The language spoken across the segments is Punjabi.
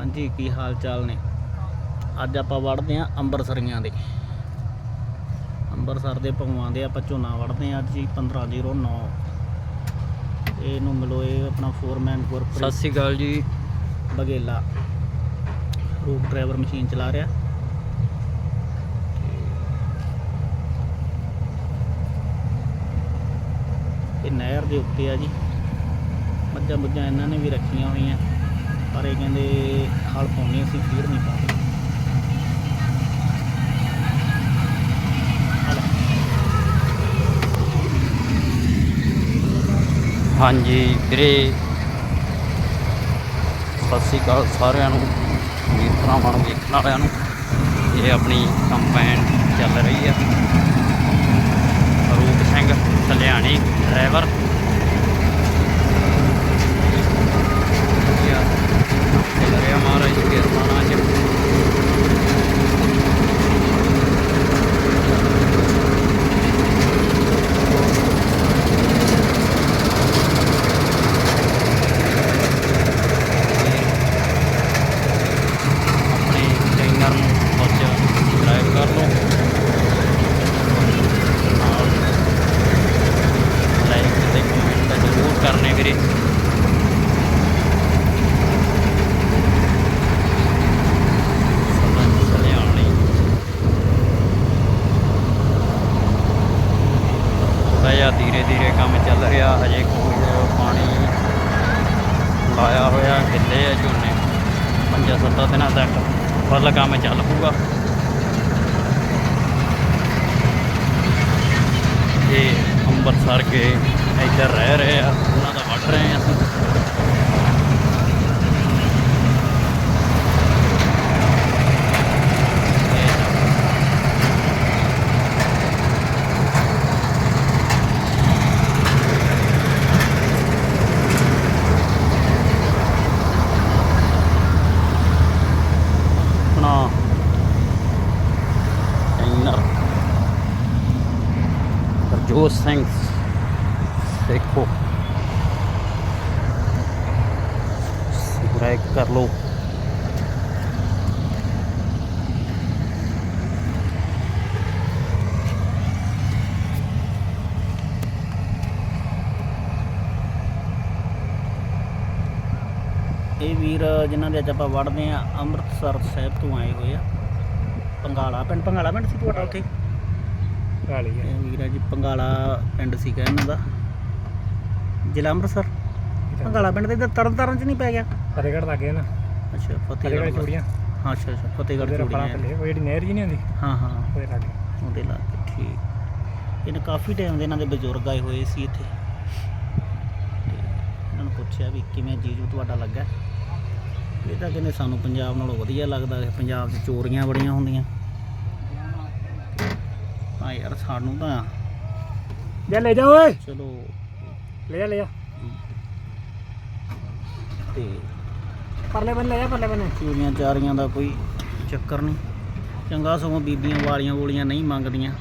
ਹਾਂਜੀ ਕੀ ਹਾਲ ਚਾਲ ਨੇ? ਅੱਜ ਆਪਾਂ ਵੜਦੇ ਆਂ ਅੰਬਰਸਰੀਆਂ ਦੇ। ਅੰਬਰਸਰ ਦੇ ਭਗਵਾਨ ਦੇ ਆਪਾਂ ਝੋਨਾ ਵੜਦੇ ਆਂ ਅੱਜ ਜੀ 1509 ਇਹਨੂੰ ਮਿਲੋ ਇਹ ਆਪਣਾ ਫੋਰਮੈਨ ਸਤਿ ਗੁਰਪ੍ਰੀਤ ਸ਼੍ਰੀ ਅਕਾਲ ਜੀ। ਬਗੇਲਾ। ਰੂਟ ਡਰਾਈਵਰ ਮਸ਼ੀਨ ਚਲਾ ਰਿਹਾ। ਇਹ ਨਹਿਰ ਦੇ ਉੱਤੇ ਆ ਜੀ। ਮੱਝਾਂ ਮੁੱਝਾਂ ਇਹਨਾਂ ਨੇ ਵੀ ਰੱਖੀਆਂ ਹੋਈਆਂ। ਪਰ ਇਹ ਕਹਿੰਦੇ ਹਲ ਪਾਉਣੀ ਅਸੀਂ ਫੀਡ ਨਹੀਂ ਪਾਉਂਦੇ ਹਾਂਜੀ ਵੀਰੇ, ਸਤਿ ਸ਼੍ਰੀ ਅਕਾਲ ਸਾਰਿਆਂ ਨੂੰ, ਵੀਰ ਭਰਾਵਾਂ ਨੂੰ, ਵੇਖਣ ਵਾਲਿਆਂ ਨੂੰ। ਇਹ ਆਪਣੀ ਕੰਪੈਨ ਚੱਲ ਰਹੀ ਹੈ ਰੂਪ ਸਿੰਘ ਸਲਿਆਣੀ ਡਰਾਈਵਰ ਵਧੀਆ ਚੱਲ ਰਿਹਾ ਮਹਾਰਾਜ ਦੀ ਕਿਰਪਾ ਨਾਲ ਅੱਜ ਆਪਣੇ ਚੈਨਲ ਨੂੰ ਸਬਸਕ੍ਰਾਈਬ ਕਰ ਲਓ ਨਾਲ ਲਾਈਕ ਤੇ ਕਮੈਂਟ ਜ਼ਰੂਰ ਕਰਨੇ ਵੀਰੇ ਸਤਿ ਸਲਿਆਣੀ ਥੋੜ੍ਹਾ ਧੀਰੇ ਧੀਰੇ ਕੰਮ ਚੱਲ ਰਿਹਾ। ਹਜੇ ਕੋਈ ਪਾਣੀ ਲਾਇਆ ਹੋਇਆ, ਗਿੱਲੇ ਆ ਝੋਨੇ। ਪੰਜਾਂ ਸੱਤਾਂ ਦਿਨਾਂ ਤੱਕ ਫੁੱਲ ਕੰਮ ਚੱਲ ਪੂਗਾ ਇਹ ਅੰਮ੍ਰਿਤਸਰ ਕੇ ਇੱਧਰ ਰਹਿ ਰਹੇ ਆ, ਉਹਨਾਂ ਦਾ ਵੱਢ ਰਹੇ ਆ ਅਸੀਂ ਆਪਣਾ ਟ੍ਰੇਨਰ ਹਰਜੋਤ ਸਿੰਘ ਦੇਖੋ ਬ੍ਰੇਕ ਕਰ ਲਓ ਇਹ ਵੀਰ ਜਿਨ੍ਹਾਂ ਦੇ ਅੱਜ ਆਪਾਂ ਵੜਦੇ ਆ ਅੰਮ੍ਰਿਤਸਰ ਸਾਹਿਬ ਤੋਂ ਆਏ ਹੋਏ ਆ। ਪੰਗਾਲਾ ਪਿੰਡ ਪੰਗਾਲਾ ਪਿੰਡ ਸੀ ਤੁਹਾਡਾ ਉੱਥੇ? ਇਹ ਵੀਰ ਆ ਜੀ ਪੰਗਾਲਾ ਪਿੰਡ ਸੀਗਾ ਇਹਨਾਂ ਦਾ। ਜ਼ਿਲ੍ਹਾ ਅੰਮ੍ਰਿਤਸਰ। ਪੰਗਾਲਾ ਪਿੰਡ ਦੇ ਇੱਧਰ ਤਰਨ ਤਾਰਨ ਚ ਨਹੀਂ ਪੈ ਗਿਆ। ਫਤਿਹਗੜ੍ਹ ਲੱਗੇ ਨਾ। ਅੱਛਾ ਫਤਿਹਗੜ੍ਹ ਫਤਿਹਗੜ੍ਹ ਚੂੜੀਆਂ। ਹਾਂ ਅੱਛਾ ਅੱਛਾ ਫਤਿਹਗੜ੍ਹ ਉਹਦੇ ਰਫਲਾਂ ਚੂੜੀਆਂ। ਥੱਲੇ ਉਹ ਜਿਹੜੀ ਨਹਿਰ ਜੀ ਨਹੀਂ ਹੁੰਦੀ? ਹਾਂ ਹਾਂ। ਉਹਦੇ ਲਾਗੇ। ਉਹਦੇ ਲਾਗੇ ਠੀਕ। ਇਹਨੇ ਕਾਫੀ ਟਾਈਮ ਦੇ ਇਹਨਾਂ ਦੇ ਬਜ਼ੁਰਗ ਆਏ ਹੋਏ ਸੀ ਇੱਥੇ। ਤੇ ਇਹਨਾਂ ਨੂੰ ਪੁੱਛਿਆ ਵੀ ਕਿਵੇਂ ਜੀਜੂ ਤੁਹਾਡਾ ਲੱਗਾ। ਇਹ ਤਾਂ ਕਹਿੰਦੇ ਸਾਨੂੰ ਪੰਜਾਬ ਨਾਲੋਂ ਵਧੀਆ ਲੱਗਦਾ ਹੈ। ਪੰਜਾਬ 'ਚ ਚੋਰੀਆਂ ਬੜੀਆਂ ਹੁੰਦੀਆਂ। ਹਾਂ ਯਾਰ ਸਾਨੂੰ ਤਾਂ ਲੈ ਲੈ ਜਾ ਓਏ। ਚਲੋ। ਲੈ ਜਾ ਲੈ ਜਾ। ਤੇ ਪਰਲੇ ਬੰਨੇ ਲੈ ਜਾ ਪਰਲੇ ਬੰਨੇ। ਚੋਰੀਆਂ ਚਾਰੀਆਂ ਦਾ ਕੋਈ ਚੱਕਰ ਨਹੀਂ। ਚੰਗਾ ਸਗੋਂ ਬੀਬੀਆਂ ਵਾਲੀਆਂ ਗੋਲੀਆਂ ਨਹੀਂ ਮੰਗਦੀਆਂ।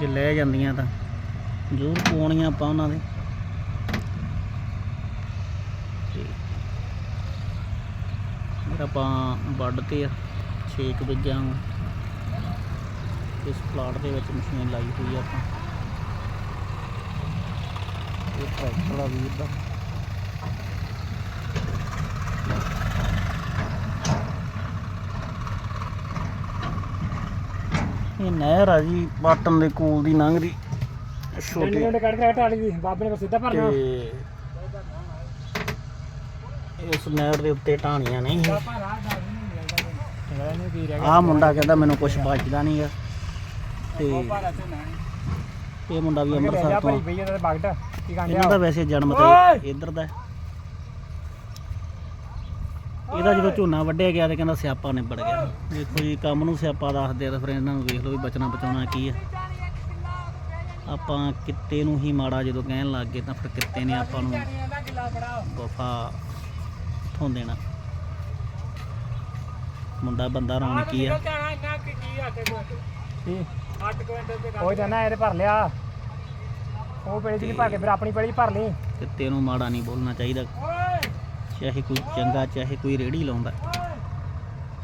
ਜੇ ਲੈ ਜਾਂਦੀਆਂ ਤਾਂ ਜ਼ਰੂਰ ਪਾਉਣੀਆਂ ਆਪਾਂ ਉਹਨਾਂ ਦੇ। ਫਿਰ ਆਪਾਂ ਵੱਢ ਤੇ ਆ 6 ਵਜਿਆਂ ਨੂੰ ਇਸ ਪਲਾਟ ਦੇ ਵਿੱਚ ਮਸ਼ੀਨ ਲਾਈ ਹੋਈ ਆ ਆਪਾਂ। ਇਹ ਟਰੈਕਟਰ ਆ ਵੀਰ ਦਾ। ਇਹ ਨਹਿਰ ਆ ਜੀ ਪਾਟਨ ਦੇ ਕੋਲ ਦੀ ਲੰਘ ਰਹੀ ਛੋਟੀ ਡੰਡੇ ਕੱਢ ਕੇ ਟਾਲੀ ਦੀ ਬਾਬੇ ਨੇ ਸਿੱਧਾ ਭਰਨਾ। ਇਸ ਨਹਿਰ ਦੇ ਉੱਤੇ ਢਾਣੀਆਂ ਨਹੀਂ ਆਹ ਮੁੰਡਾ ਕਹਿੰਦਾ ਮੈਨੂੰ ਕੁਝ ਬਚਦਾ ਨਹੀਂਗਾ ਤੇ ਇਹ ਮੁੰਡਾ ਵੀ ਅੰਮ੍ਰਿਤਸਰ ਤੋਂ ਭਾਈ ਆ। ਬਈ ਇਹਦਾ ਬਾਗਟ ਕੀ ਇਹਨਾਂ ਦਾ ਵੈਸੇ ਜਨਮ! ਤੇ ਇੱਧਰ ਦਾ। ਇਹਦਾ ਜਦੋਂ ਝੋਨਾ ਵੱਢਿਆ ਗਿਆ ਤੇ ਕਹਿੰਦਾ ਸਿਆਪਾ ਨਿਬੜ ਗਿਆ। ਦੇਖੋ ਜੀ ਕੰਮ ਨੂੰ ਸਿਆਪਾ ਦੱਸਦੇ ਆ ਫਿਰ ਇਹਨਾਂ ਨੂੰ ਵੇਖ ਲਓ ਵੀ ਬਚਣਾ ਬਚਾਉਣਾ ਕੀ ਆ। ਆਪਾਂ ਕਿੱਤੇ ਨੂੰ ਹੀ ਮਾੜਾ ਜਦੋਂ ਕਹਿਣ ਲੱਗ ਗਏ ਤਾਂ ਫਿਰ ਕਿੱਤੇ ਨੇ ਆਪਾਂ ਨੂੰ ਵਫਾ ਥੋਂ ਦੇਣਾ। ਮੁੰਡਾ ਬੰਦਾ ਰੌਣਕੀ ਆ। ਕੀ ਉਹ ਜਾਨਾ ਇਹਦੇ ਭਰ ਲਿਆ। ਉਹ ਪੇੜੀ ਚ ਨਹੀਂ ਭਰ ਕੇ ਫਿਰ ਆਪਣੀ ਪੇੜੀ ਭਰ ਲਈ। ਕਿੱਤੇ ਨੂੰ ਮਾੜਾ ਨਹੀਂ ਬੋਲਣਾ ਚਾਹੀਦਾ। ਚਾਹੇ ਕੋਈ ਚੰਗਾ ਚਾਹੇ ਕੋਈ ਰੇੜੀ ਲਾਉਂਦਾ।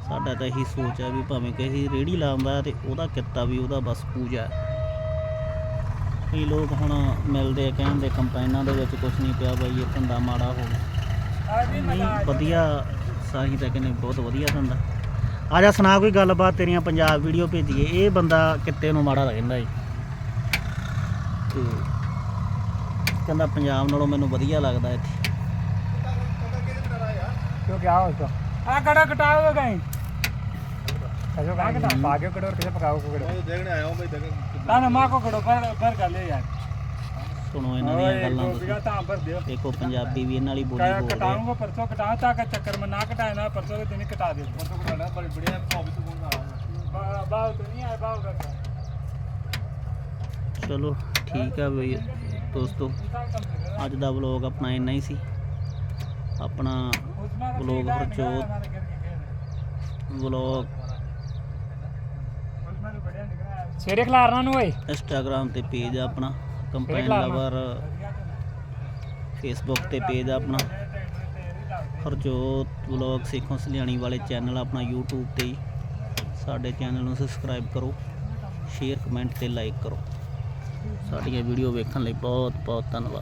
ਸਾਡਾ ਤਾਂ ਇਹੀ ਸੋਚ ਹੈ ਵੀ ਭਾਵੇਂ ਕਿਸੇ ਰੇੜੀ ਲਾਉਂਦਾ ਤੇ ਉਹਦਾ ਕਿੱਤਾ ਵੀ ਉਹਦਾ ਬਸ ਪੂਜਾ। ਕਈ ਲੋਕ ਹੁਣ ਮਿਲਦੇ ਆ ਕਹਿੰਦੇ ਕੰਪਾਈਨਾਂ ਦੇ ਵਿੱਚ ਕੁਝ ਨਹੀਂ ਪਿਆ ਬਈ ਇਹ ਧੰਦਾ ਮਾੜਾ ਹੋ ਗਿਆ। ਨਹੀਂ ਵਧੀਆ ਸਾਹੀ ਤਾਂ ਕਹਿੰਦੇ ਬਹੁਤ ਵਧੀਆ ਧੰਦਾ। ਆ ਜਾ ਸੁਣਾ ਕੋਈ ਗੱਲਬਾਤ ਤੇਰੀਆਂ ਪੰਜਾਬ ਵੀਡੀਓ ਭੇਜੀਏ ਇਹ ਬੰਦਾ ਕਿੱਤੇ ਨੂੰ ਮਾੜਾ ਕਹਿੰਦਾ ਜੀ ਤੇ ਕਹਿੰਦਾ ਪੰਜਾਬ ਨਾਲੋਂ ਮੈਨੂੰ ਵਧੀਆ ਲੱਗਦਾ ਇੱਥੇ क्यों क्या हो उसको आ कड़ा कटाओ कहीं ऐसे कहाँ कटा भागे कड़ो और कैसे पकाओ को कड़ो देखने आया हूँ भाई ना ना माँ को कड़ो पर पर कर ले यार ਸੁਣੋ ਇਹਨਾਂ ਦੀਆਂ ਗੱਲਾਂ ਤੁਸੀਂ। ਤਾਂ ਭਰ ਦਿਓ ਦੇਖੋ ਪੰਜਾਬੀ ਵੀ ਇਹਨਾਂ ਲਈ ਬੋਲੀ ਬੋਲ ਰਹੇ ਕਟਾਉਂਗਾ ਪਰਸੋਂ ਕਟਾਉਂ ਤਾਂ ਕਿ ਚੱਕਰ ਮੈਂ ਨਾ ਕਟਾਇਆ ਨਾ ਪਰਸੋਂ ਦੇ ਦਿਨ ਕਟਾ ਦੇ ਪਰਸੋਂ ਕਟਾਣਾ ਬੜੀ ਬੜੀ ਆਫਿਸ ਤੋਂ ਆਉਣਾ ਬਾਹਰ ਤੋਂ ਨਹੀਂ ਆਇਆ ਬਾਹਰ ਦਾ ਚਲੋ ਠੀਕ ਆ ਬਈ ਦੋਸਤੋ। ਅੱਜ ਦਾ ਵਲੌਗ ਆਪਣਾ ਇੰਨਾ ਹੀ ਸੀ। ਆਪਣਾ ਵਲੌਗ ਹਰਜੋਤ ਵਲੌਗ ਸਵੇਰੇ ਖਲਾਰਨਾ ਨੂੰ ਓਏ। ਇੰਸਟਾਗ੍ਰam ਤੇ ਪੇਜ ਆ ਆਪਣਾ। ਕੰਪਾਈਨ ਲਵਰ ਫੇਸਬੁੱਕ ਤੇ ਪੇਜ ਆ ਆਪਣਾ। ਹਰਜੋਤ ਵਲੌਗ ਸੇਖੋਂ ਸਲਿਆਣੀ ਵਾਲੇ ਚੈਨਲ ਆਪਣਾ YouTube ਤੇ ਹੀ। ਸਾਡੇ ਚੈਨਲ ਨੂੰ ਸਬਸਕ੍ਰਾਈਬ ਕਰੋ ਸ਼ੇਅਰ ਕਮੈਂਟ ਤੇ ਲਾਈਕ ਕਰੋ। ਸਾਡੀਆਂ ਵੀਡੀਓ ਵੇਖਣ ਲਈ ਬਹੁਤ ਬਹੁਤ ਧੰਨਵਾਦ।